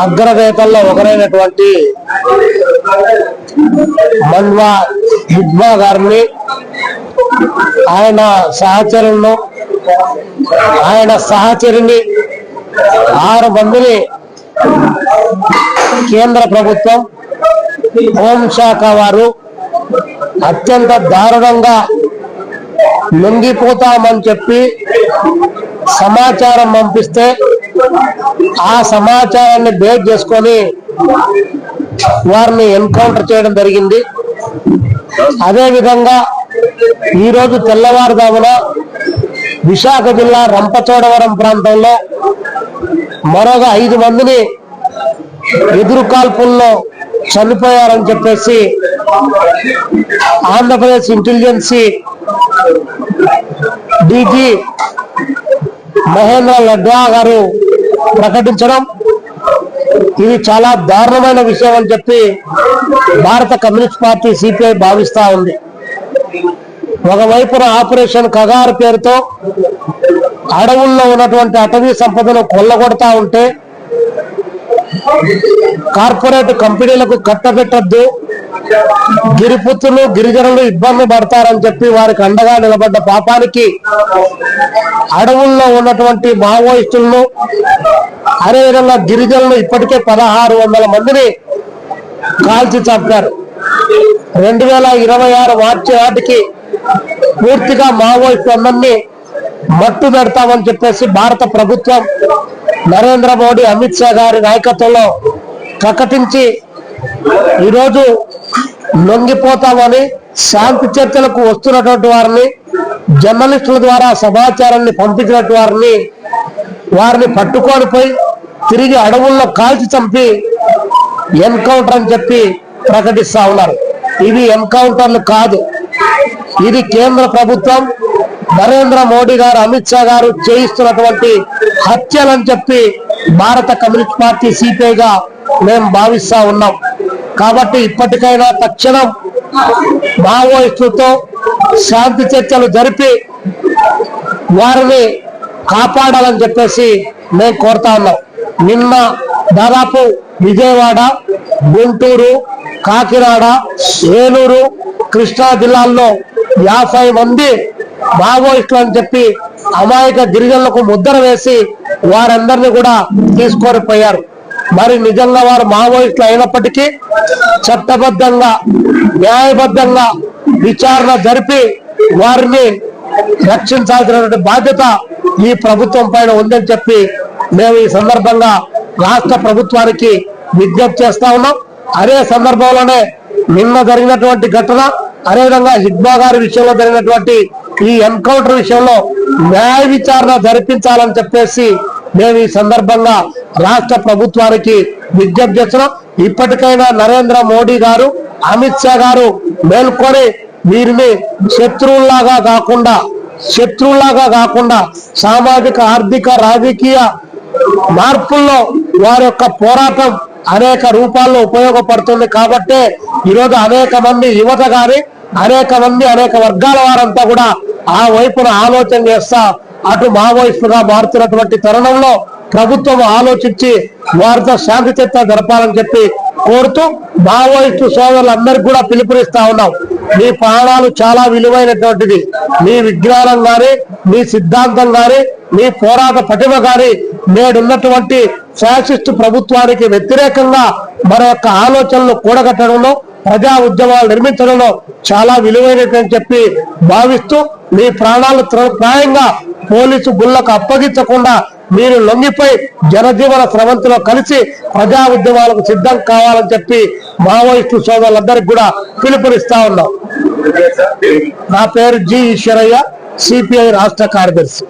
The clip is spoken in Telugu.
అగ్రనేతల్లో ఒకరైనటువంటి మన్వా హిడ్మా గారిని ఆయన సహచరులను ఆయన సహచరిని ఆరు మందిని కేంద్ర ప్రభుత్వం హోంశాఖ వారు అత్యంత దారుణంగా లొంగిపోతామని చెప్పి సమాచారం పంపిస్తే ఆ సమాచారాన్ని బేస్ చేసుకొని వారిని ఎన్కౌంటర్ చేయడం జరిగింది. అదేవిధంగా ఈరోజు తెల్లవారుదామున విశాఖ జిల్లా రంపచోడవరం ప్రాంతంలో మరొక ఐదు మందిని ఎదురు కాల్పుల్లో చనిపోయారని చెప్పేసి ఆంధ్రప్రదేశ్ ఇంటెలిజెన్సీ డీజీ మహేంద్ర లడ్డా గారు ప్రకటించడం. ఇది చాలా దారుణమైన విషయం అని చెప్పి భారత కమ్యూనిస్ట్ పార్టీ సిపిఐ భావిస్తా ఉంది. ఒకవైపున ఆపరేషన్ కగారు పేరుతో అడవుల్లో ఉన్నటువంటి అటవీ సంపదను కొల్లగొడతా ఉంటే కార్పొరేట్ కంపెనీలకు కట్టబెట్టద్దు. గిరిపుత్రులు గిరిజనులు ఇబ్బంది పడతారని చెప్పి వారికి అండగా నిలబడ్డ పాపానికి అడవుల్లో ఉన్నటువంటి మావోయిస్టులను అదేవిధంగా గిరిజనులు ఇప్పటికే పదహారు వందల మందిని కాల్చి చంపారు. రెండు వేల ఇరవై ఆరు మార్చి నాటికి పూర్తిగా మావోయిస్టులందరినీ మట్టు పెడతామని చెప్పేసి భారత ప్రభుత్వం నరేంద్ర మోడీ అమిత్ షా గారి నాయకత్వంలో ప్రకటించి ఈరోజు లొంగిపోతామని శాంతి చర్చలకు వస్తున్నటువంటి వారిని జర్నలిస్టుల ద్వారా సమాచారాన్ని పంపించినటువంటి వారిని వారిని పట్టుకొని పోయి తిరిగి అడవుల్లో కాల్చి చంపి ఎన్కౌంటర్ అని చెప్పి ప్రకటిస్తా ఉన్నారు. ఇవి ఎన్కౌంటర్లు కాదు. ఇది కేంద్ర ప్రభుత్వం నరేంద్ర మోడీ గారు అమిత్ షా గారు చేయిస్తున్నటువంటి హత్యలని చెప్పి భారత కమ్యూనిస్ట్ పార్టీ సిపిఐగా మేము భావిస్తా ఉన్నాం. కాబట్టి ఇప్పటికైనా తక్షణం మావోయిస్టులతో శాంతి చర్చలు జరిపి వారిని కాపాడాలని చెప్పేసి మేము కోరుతా ఉన్నాం. నిన్న దాదాపు విజయవాడ గుంటూరు కాకినాడ ఏలూరు కృష్ణా జిల్లాల్లో యాభై మంది మావోయిస్టులు అని చెప్పి అమాయక గిరిజనులకు ముద్ర వేసి వారందరినీ కూడా తీసుకొని పోయారు మరి నిజంగా వారు మావోయిస్టులు అయినప్పటికీ చట్టబద్ధంగా న్యాయబద్ధంగా విచారణ జరిపి వారిని రక్షించాల్సినటువంటి బాధ్యత ఈ ప్రభుత్వం పైన ఉందని చెప్పి మేము ఈ సందర్భంగా రాష్ట్ర ప్రభుత్వానికి విజ్ఞప్తి చేస్తా ఉన్నాం. అదే సందర్భంలోనే నిన్న జరిగినటువంటి ఘటన అదేవిధంగా హిడ్మా గారి విషయంలో జరిగినటువంటి ఈ ఎన్కౌంటర్ విషయంలో న్యాయ విచారణ జరిపించాలని చెప్పేసి మేము ఈ సందర్భంగా రాష్ట్ర ప్రభుత్వానికి విజ్ఞప్తి చేస్తున్నాం. ఇప్పటికైనా నరేంద్ర మోడీ గారు అమిత్ షా గారు మేల్కొని వీరిని శత్రువుల్లాగా కాకుండా శత్రువులాగా కాకుండా సామాజిక ఆర్థిక రాజకీయ మార్పుల్లో వారి యొక్క పోరాటం అనేక రూపాల్లో ఉపయోగపడుతుంది. కాబట్టే ఈరోజు అనేక మంది యువత గాని అనేక మంది అనేక వర్గాల వారంతా కూడా ఆ వైపున ఆలోచన చేస్తా అటు మావోయిస్టుగా మారుతున్నటువంటి తరుణంలో ప్రభుత్వం ఆలోచించి వారితో శాంతి చర్చ జరపాలని చెప్పి కోరుతూ మావోయిస్టు సోదరులందరికీ కూడా పిలుపునిస్తా ఉన్నాం. మీ ప్రాణాలు చాలా విలువైనటువంటిది. మీ విజ్ఞానం గాని మీ సిద్ధాంతం గాని మీ పోరాట పటిమ గాని నేడున్నటువంటి ఫ్యాసిస్ట్ ప్రభుత్వానికి వ్యతిరేకంగా మన యొక్క ఆలోచనలు కూడగట్టడంలో ప్రజా ఉద్యమాలు నిర్మించడంలో చాలా విలువైనటువంటి చెప్పి భావిస్తూ మీ ప్రాణాలు ప్రాయంగా పోలీసు గుళ్ళకు అప్పగించకుండా మీరు లొంగిపోయి జనజీవన స్రవంతిలో కలిసి ప్రజా ఉద్యమాలకు సిద్ధం కావాలని చెప్పి మావోయిస్టు సోదరులందరికీ కూడా పిలుపునిస్తా ఉన్నాం. నా పేరు జి ఈశ్వరయ్య సిపిఐ రాష్ట్ర కార్యదర్శి.